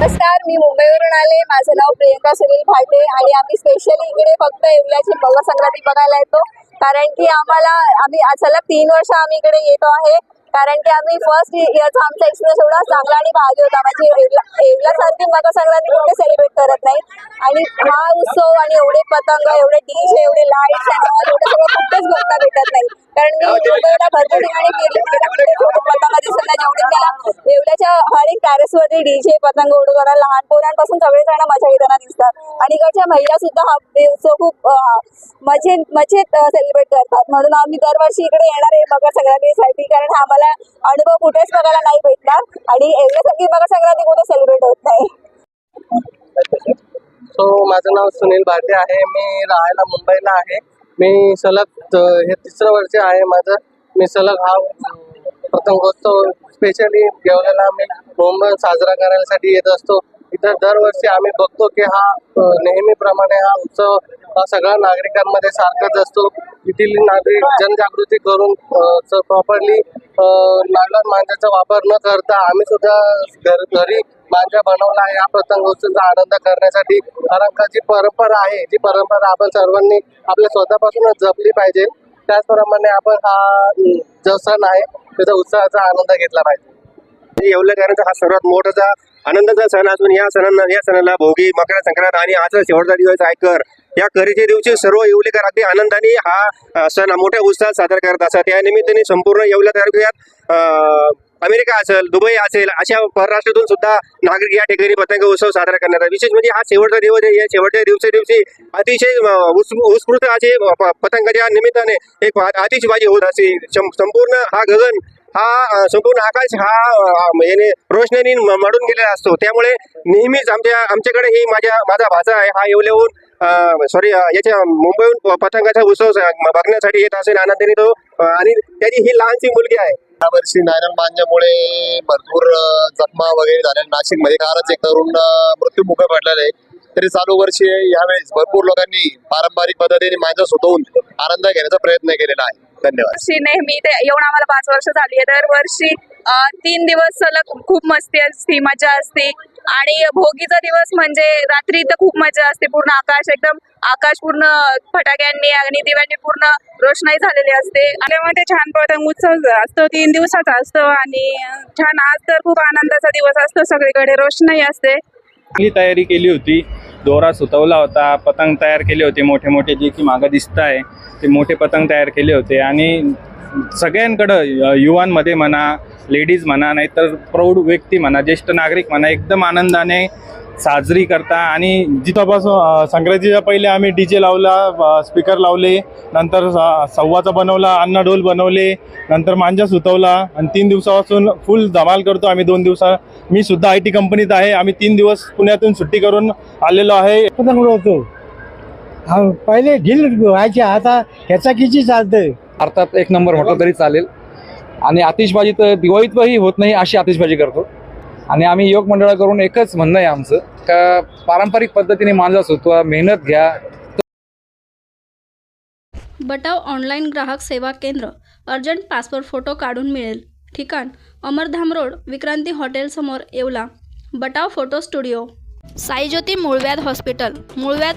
नमस्कार मी मुंबईवरून आले. माझं नाव प्रियंका सुनील फाटे आणि आम्ही स्पेशली इकडे फक्त येवल्याची मकरसंक्रांती बघायला येतो. कारण की आम्हाला आम्ही आज सलग तीन वर्ष आम्ही इकडे येतो आहे. कारण की आम्ही फर्स्ट इयरचा आमचा एक्सपिरियन्स एवढा चांगला आणि भारी होता. म्हणजे येवला सारखी मकर संक्रांती कुठे सेलिब्रेट करत नाही. आणि हा उत्सव आणि एवढे पतंग एवढे डीजे एवढे लाईट्स आणि एवढं सगळं कुठेच बघता भेटत नाही. कारण मी मुंबईला भरपूर ठिकाणी फिरले मला कुठे छोटे पतंग दिसत नाही जेवढे मला इकडच्या हर एक टॅरेस वरती डीजे पतंग उडवताना लहान पोरांपासून सगळे जण मजा येताना दिसतात. आणि इकडच्या महिला सुद्धा हा उत्सव खूप मजे मजेत मजेत सेलिब्रेट करतात. म्हणून आम्ही दरवर्षी इकडे येणार आहे मकर संक्रांतीसाठी कारण हा आम्हाला अनुभव कुठेच बघायला नाही भेटणार. आणि एवढ्यासारखी मकर संक्रांती कुठे सेलिब्रेट होत नाही. सो माझं नाव सुनील भाटे आहे. मी राहायला मुंबईला आहे. मी सलग हे तिसरं वर्ष आहे माझं. मी सलग हा पतंगोत्सव स्पेशली घेवलेला आम्ही मुंबई साजरा करण्यासाठी येत असतो. इथं दरवर्षी आम्ही बघतो की हा नेहमीप्रमाणे हा उत्सव हा सगळ्या नागरिकांमध्ये सारखाच असतो. येथील नागरिक जनजागृती करून प्रॉपरली नागर मांजाचा वापर न करता आम्ही सुद्धा घर घरी मांजा बनवला आहे हा पतंगोत्सवाचा आनंद करण्यासाठी. कारण का जी परंपरा आहे जी परंपरा आपण सर्वांनी आपल्या स्वतःपासूनच जपली पाहिजे. त्याचप्रमाणे आपण हा जो सण आहे त्याचा उत्साहाचा आनंद घेतला पाहिजे. येवलेकरांचा हा सर्वात मोठाचा आनंदाचा सण असून या सणांना या सणाला भोगी मकर संक्रांत आणि आजचा शेवटचा दिवस आयकर या करीच्या दिवशी सर्व येवलेकर अगदी आनंदाने हा सण मोठ्या उत्साहात साजरा करत असतात. त्या निमित्ताने संपूर्ण येवल्या तालुक्यात अमेरिका असेल दुबई असेल अशा परराष्ट्रातून सुद्धा नागरिक या ठिकाणी पतंग उत्सव साजरा करणार आहे. विशेष म्हणजे हा शेवटचा दिवस आहे. या शेवटच्या दिवसा दिवशी अतिशय उत्स्फूर्त असे पतंगाच्या निमित्ताने एक आतिषबाजी होत असे. संपूर्ण हा गगन हा संपूर्ण आकाश हा याने रोशनी मडून गेलेला असतो. त्यामुळे नेहमीच आमच्या आमच्याकडे ही माझ्या माझा भाचा आहे. हा येवल्याहून सॉरी याच्या मुंबईहून पतंगाचा उत्सव बघण्यासाठी येत असेल आनंदाने तो आणि त्याची ही लहानशी मुलगी आहे. यावर्षी नारायण मांजामुळे भरपूर जखमा वगैरे झाल्या नाशिकमध्ये कालच एक तरुण मृत्यूमुख पडलेला आहे. तरी चालू वर्षी यावेळेस भरपूर लोकांनी पारंपरिक पद्धतीने मांजा सुतवून आनंद घेण्याचा प्रयत्न केलेला आहे. धन्यवाद. नेहमी ते येऊन आम्हाला पाच वर्ष झाली आहे. दरवर्षी तीन दिवस सलग खूप मस्ती असते मजा असते. आणि भोगीचा दिवस म्हणजे रात्री तर खूप मजा असते. पूर्ण आकाश एकदम आकाश पूर्ण फटाक्यांनी आणि दिव्यांनी पूर्ण रोषणाई झालेली असते. आपल्यामध्ये छान पतंग उत्सव असतो तीन दिवसाचा असतो आणि छान आज तर खूप आनंदाचा दिवस असतो. सगळीकडे रोषणाई असते. चांगली तयारी केली होती. दोरा सुतवला होता पतंग तयार केले होते मोठे मोठे जे की मागं दिसत आहे ते मोठे पतंग तयार केले होते. आणि सगळ्यांकडं युवांमध्ये म्हणा लेडीज म्हणा नाहीतर प्रौढ व्यक्ती म्हणा ज्येष्ठ नागरिक म्हणा एकदम आनंदाने साजरी करता. आणि जिथपासून संक्रांतीच्या पहिले आम्ही डी जे लावला स्पीकर लावले नंतर स- सव्वाचा बनवला अण्णा डोल बनवले नंतर मांजा सुतवला आणि तीन दिवसापासून फुल धमाल करतो आम्ही दोन दिवसा. मी सुद्धा आय टी कंपनीत आहे. आम्ही तीन दिवस पुण्यातून सुट्टी करून आलेलो आहे. पतंग उडवतो हा पहिले ढील व्हायचे. आता ह्याचा किती चालतंय? अर्थात एक नंबर म्हटलं तरी चालेल. आणि आतिषबाजी तर दिवाळीतही होत नाही अशी आतिषबाजी करतो. आणि आम्ही योग मंडळाकडून एकच म्हणणं आहे आमचं का पारंपरिक पद्धतीने मांजा सुतवा मेहनत घ्या. बटाव ऑनलाईन ग्राहक सेवा केंद्र अर्जंट पासपोर्ट फोटो काढून मिळेल. ठिकाण अमरधाम रोड विक्रांती हॉटेलसमोर येवला. बटाव photo studio. साईज्योती मूळव्याध हॉस्पिटल मूळव्याध